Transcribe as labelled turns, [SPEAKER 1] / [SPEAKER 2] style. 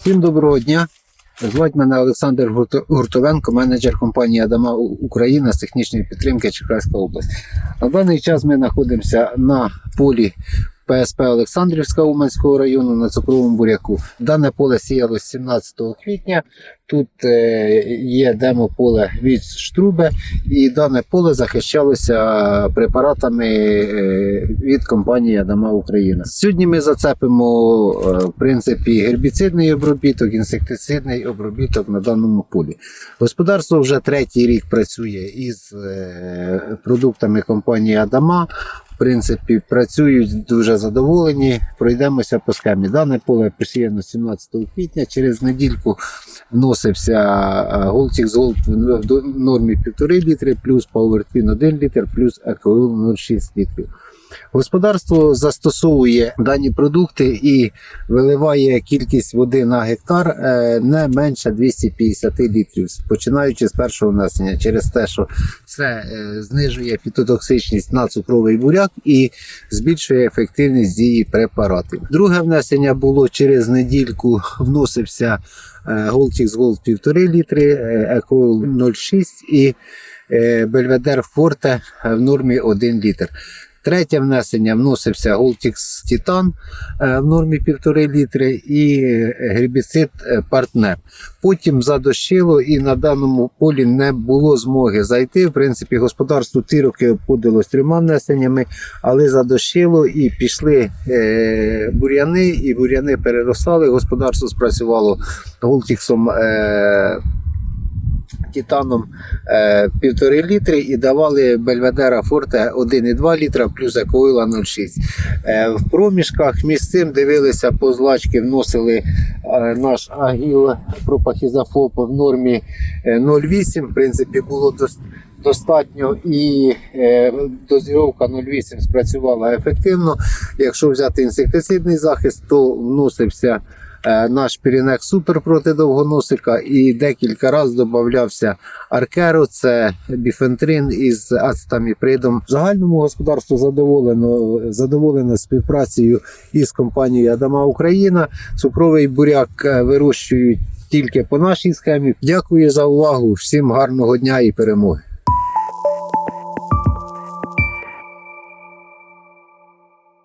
[SPEAKER 1] Всім доброго дня. Звати мене Олександр Гуртовенко, менеджер компанії Адама Україна з технічної підтримки Черкаська область. На даний час ми знаходимося на полі ПСП Олександрівська Уманського району на цукровому буряку. Дане поле сіялось 17 квітня. Тут е, є демо-поле від штрубе, і дане поле захищалося препаратами е, від компанії Адама Україна. Сьогодні ми зацепимо е, в принципі гербіцидний обробіток, інсектицидний обробіток на даному полі. Господарство вже третій рік працює із продуктами компанії Адама. Принципі, працюють дуже задоволені. Пройдемося по схемі. Дане поле посіяно 17 квітня. Через недільку вносився Голтік з Голд в нормі 1,5 літри, плюс PowerTwin 1 літр, плюс Екойл 0,6 літрів. Господарство застосовує дані продукти і виливає кількість води на гектар е, не менше 250 літрів, починаючи з першого внесення, через те, що це е, знижує фітотоксичність на цукровий буряк і збільшує ефективність дії препаратів. Друге внесення було через недільку, вносився Голтікс Голд 1,5 літри, Екойл 0,6 і е, Бельведер Форте в нормі 1 літр. Третє внесення вносився Голтix Титан в нормі 1,5 літри і е, гербіцид е, партнер. Потім задощило і на даному полі не було змоги зайти. В принципі, господарство ті роки обходилось трьома внесеннями, але задощило і пішли е, бур'яни, і бур'яни переростали. Господарство спрацювало Голтіксом. Титаном е, півтори літри і давали Бельведера Форте 1,2 літра плюс Екоїла 0,6. Е, в проміжках між цим дивилися по злачки, вносили е, наш агіл пропахізофоп в нормі е, 0,8. В принципі, було достатньо і дозіровка 0,8 спрацювала ефективно. Якщо взяти інсектицидний захист, то вносився наш Пірінек Супер проти довгоносика і декілька разів додавався Аркеро, це біфентрин із ацетаміпридом. В загальному господарство задоволено, задоволено співпрацею із компанією Адама Україна. Цукровий буряк е, вирощують тільки по нашій схемі. Дякую за увагу. Всім гарного дня і перемоги.